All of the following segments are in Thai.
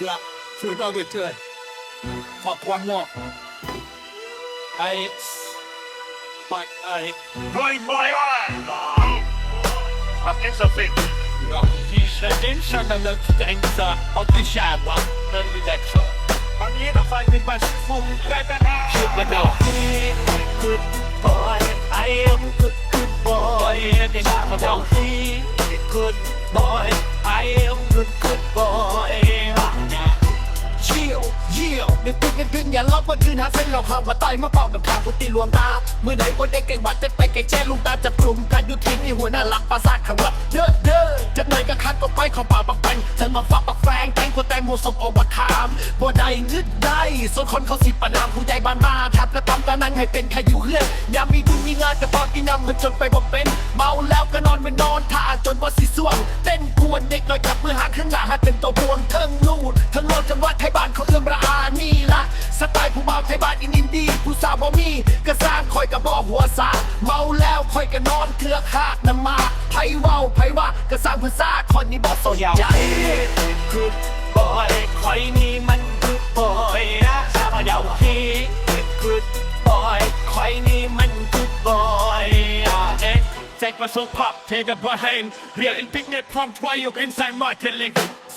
dạ chúng ta tuyệt trời hoặc quan ngọ ai mạnh ai rồi mọi người att hälsa fritt. T-shirt, din kärna luktängsa och din kärna men vi läxar. Man gillar faktiskt bäst funkar Sugar dog. Good boy, I am good, good boy. Din kärna dog. Good boy, I am good, good boy. ยี่ยวเด็กตึกกันขึ้นอย่าล็อกมาคืนหาเส้นเราเข้ามาต่อยมาเป่ากับทางพุตีรวมตาเมื่อไหนคนเด็กเก่งวัดเต้นไปไก่งแจ้ลุงตาจับกลุ่มกันยุทินนี่หัวหน้าหลักประสาทขังวัดเด้อเด้อจะไหนก็คัดก็ไปข้าป่าปักแปงฉันมาฝักปักแฟงแตงคนแตงโมสมอบักขามบ่ได้งึดได้ส่วนคนเขาสิประนามผู้ใหญ่บ้านมาทับและตำตานังให้เป็นใครอยู่เฮือนยามมีบุญมีงานก็พอกินน้ำมันจนไปบ่เป็นเมาแล้วก็นอนไม่นอนท่าจนว่าสิส่วงเต้นกวนเด็กน้อยจับมือหักข้างหน้าหักเป็นตัวพวงเทิงลูดทั้งโลดจังหวัดไทยบ้านเขาเอื้อมระ ไตล์ผู้บ่าไทยบ้านอินอินดีผู้สาวบ่มีกระสร้างคอยกระบอกหัวสาเมาแล้วคอยกระนอนเครือขากน้ำมาไผเว้าไผว่ากระสร้างภาษาคนนี้บ่สนใจ Good boy คอยนี่มัน good boy นะชาบเดาฮี Good boy คอยนี่มัน good boy อะเอ๊ะ Take my soul pop Take a behind. Real in picnic From try you inside my killing เดี๋ยวกูสิแค่ปวดท้องวิงานะสิคงมีเดาอยากผสมปากปานี่สอบตอนนั้นนับมาไปวันนี้ที่คงติดดับบิลเดียนเอยังเป็นกันแลนดาวให้เขาอาบาสิยกเกิดใจนางบุดคอยใครก็บุดก็ปล่อยและเลิกเขาหน่อยวันละดานกินจะทนได้ถ้าไม่นา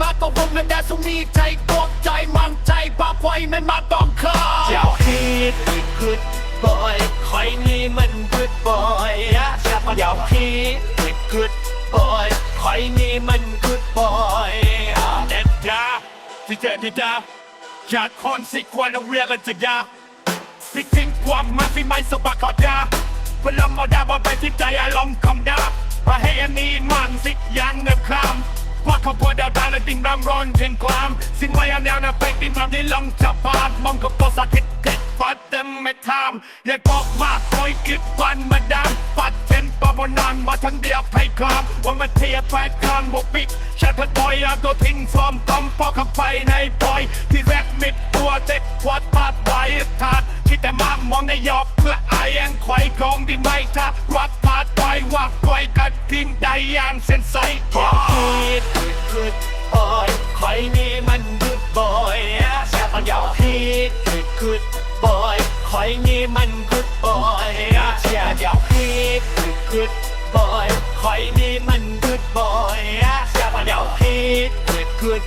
มาต้องผมเงินแดสุนีใจตกใจมั่นใจป้าไว้ไม่มาต้องข้าเจ้าฮีท Good boy คอยนี่มัน good boy นะชาบะเดาฮี Good boy คอยนี่มัน good boy อะเด็ดยาที่เจอทิดาอยากคนสิควรเอาเรียกันจะยาที่ทิ้งความมาที่ไม่สบายขอดาเพื่อลมอาดาบไปที่ใจอารมณ์ของดามาให้อันนี้มันสิยังเงินครามว่าเขาปวดดาวดาวและติ่งรำ ร้อนเช่นความสิ้นไว้อันแนวนะไปติ่งรำที่ลงจับปาดมองกับตัวสักคิดเกิดฟัดเต็มไม่ทำอย่าบอกมาคอยกิดวันมาดามปัดเป็นปะบนานมาทั้งเดียวให้คลามว่ามาเทียบแฟนคลามบวกปิดชาติบอยเอาตัวทิ้งฟอมต้อมพอเข้าไปในปอยที่แรกมิดตัวเจ็บปวดปาดไหลถาดคิดแต่มามองในยอบเพื่อไอ้ยังไขว่กองที่ไม่ทักวัดพาดไปว่าไขว่กัดทิ้งได้ยางเส้นใส คอยนี่มันกุดบอยนะชาบะเดาฮีท Good boy คอยนี่มันกุดบอยนะชาบะเดาฮีท Good boy คอยนี่มัน good boy นะชาบะเดาฮีท Good